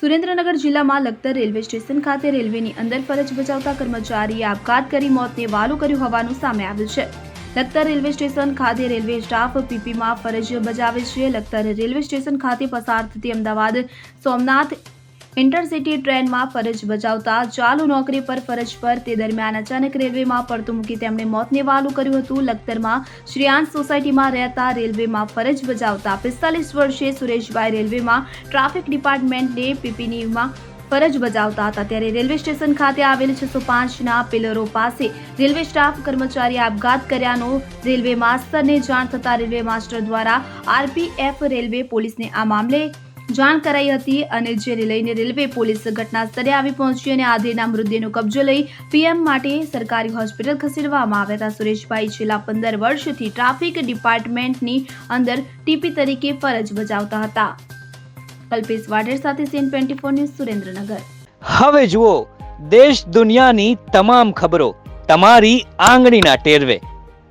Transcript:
સુરેન્દ્રનગર જિલ્લામાં Lakhtar railway station ખાતે રેલવેની અંદર ફરજ બજાવતા કર્મચારીએ આપઘાત કરી મોતને વાલું કર્યું હોવાનું સામે આવ્યું છે. લખતર રેલવે સ્ટેશન ખાતે રેલવે સ્ટાફ પીપીમાં ફરજ બજાવે છે. લખતર રેલવે સ્ટેશન ખાતે પસાર થતી અમદાવાદ સોમનાથ ઇન્ટરસિટી ટ્રેનમાં ફરજ બજાવતા ચાલુ નોકરી પર ફરજ પર તે દરમિયાન અચાનક રેલવેમાં પડતું મૂકી તેમણે મોતને વાલું કર્યું હતું. લખતરમાં શ્રીયાંત સોસાયટીમાં રહેતા રેલવેમાં ફરજ બજાવતા પિસ્તાલીસ વર્ષે સુરેશભાઈ રેલવેમાં ટ્રાફિક ડિપાર્ટમેન્ટને પીપીનીમાં ફરજ બજાવતા હતા. ત્યારે રેલવે સ્ટેશન ખાતે આવેલ છસો પાંચના પિલરો પાસે રેલવે સ્ટાફ, કર્મચારીએ આપઘાત કર્યાનો રેલવે માસ્ટરને જાણ થતા રેલવે માસ્ટર દ્વારા આરપીએફ રેલવે પોલીસને આ મામલે જાણ કરાઈ હતી અને જેને લઈને રેલવે પોલીસ ઘટના સ્થળે આવી પહોંચી અને આધેડના મૃતદેહનો કબજો લઈ પીએમ માટે સરકારી હોસ્પિટલ ખસેડવામાં આવ્યા હતા. સુરેશભાઈ છેલ્લા પંદર વર્ષથી ટ્રાફિક ડિપાર્ટમેન્ટની અંદર ટીપી તરીકે ફરજ બજાવતા હતા. કલ્પેશ વાઢેર સાથે CN twenty four news Surendranagar. હવે જુઓ, દેશ દુનિયાની તમામ ખબરો તમારી આંગળીના ટેરવે.